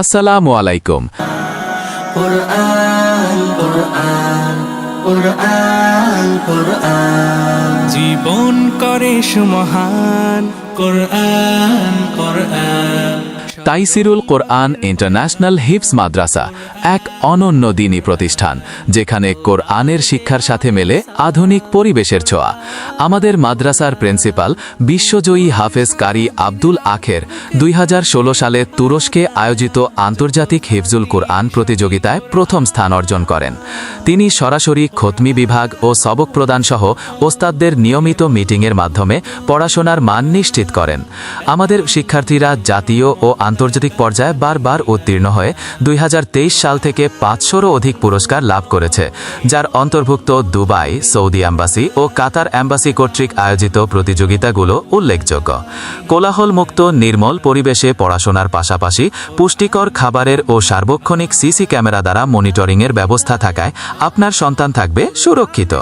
আসসালামু আলাইকুম। কোরআন কোরআন কোরআন কোরআন জীবন করে সুমহান কোরআন কোরআন তাইসিরুল কোরআন ইন্টারন্যাশনাল হিপস মাদ্রাসা এক অনন্য দিনী প্রতিষ্ঠান, যেখানে কোরআনের শিক্ষার সাথে মেলে আধুনিক পরিবেশের ছোঁয়া। আমাদের মাদ্রাসার প্রিন্সিপাল বিশ্বজয়ী হাফেজ কারি আব্দুল আখের দুই সালে তুরস্কে আয়োজিত আন্তর্জাতিক হিফজুল কোরআন প্রতিযোগিতায় প্রথম স্থান অর্জন করেন। তিনি সরাসরি খতমি বিভাগ ও সবক প্রদান সহ ওস্তাদদের নিয়মিত মিটিংয়ের মাধ্যমে পড়াশোনার মান নিশ্চিত করেন। আমাদের শিক্ষার্থীরা জাতীয় ও আন্তর্জাতিক পর্যায়ে বারবার উত্তীর্ণ হয়ে দুই হাজার তেইশ সাল থেকে পাঁচশোরও অধিক পুরস্কার লাভ করেছে, যার অন্তর্ভুক্ত দুবাই, সৌদি অ্যাম্বাসি ও কাতার অ্যাম্বাসি কর্তৃক আয়োজিত প্রতিযোগিতাগুলো উল্লেখযোগ্য। কোলাহলমুক্ত, নির্মল পরিবেশে পড়াশোনার পাশাপাশি পুষ্টিকর খাবারের ও সার্বক্ষণিক সিসি ক্যামেরা দ্বারা মনিটরিংয়ের ব্যবস্থা থাকায় আপনার সন্তান থাকবে সুরক্ষিত।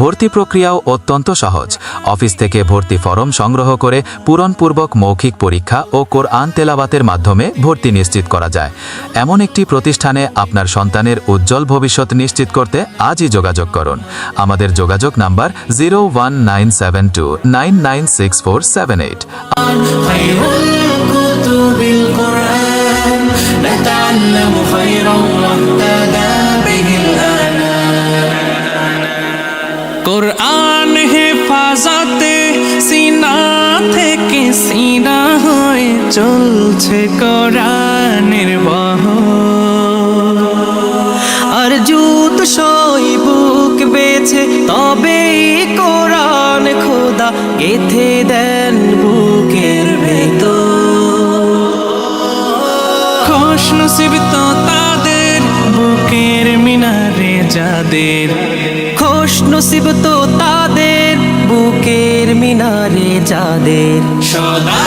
ভর্তি প্রক্রিয়াও অত্যন্ত সহজ। অফিস থেকে ভর্তি ফরম সংগ্রহ করে পূরণপূর্বক মৌখিক পরীক্ষা ও কোরআন তেলাবাতের মাধ্যমে ভর্তি নিশ্চিত করা যায় এমন একটি প্রতিষ্ঠানে আপনার সন্তানের উজ্জ্বল ভবিষ্যৎ নিশ্চিত করতে আজই যোগাযোগ করুন আমাদের যোগাযোগ number zero one nine seven two nine nine six four seven eight خير الكتب القرآن نتعلم خيرا واهتدى به Quran হেফাজতে সিনা থেকে সিনা হয়ে চলছে কোরআনের বহ আর জুত সই বুক বেছে তবে কোরআন খোদা গেথে দেন বুকের ভেতর। খোশ নসিব তো তাদের, বুকের মিনারে যাদের। খোশ তো তাদের, বুকের মিনারে যাদের। সদা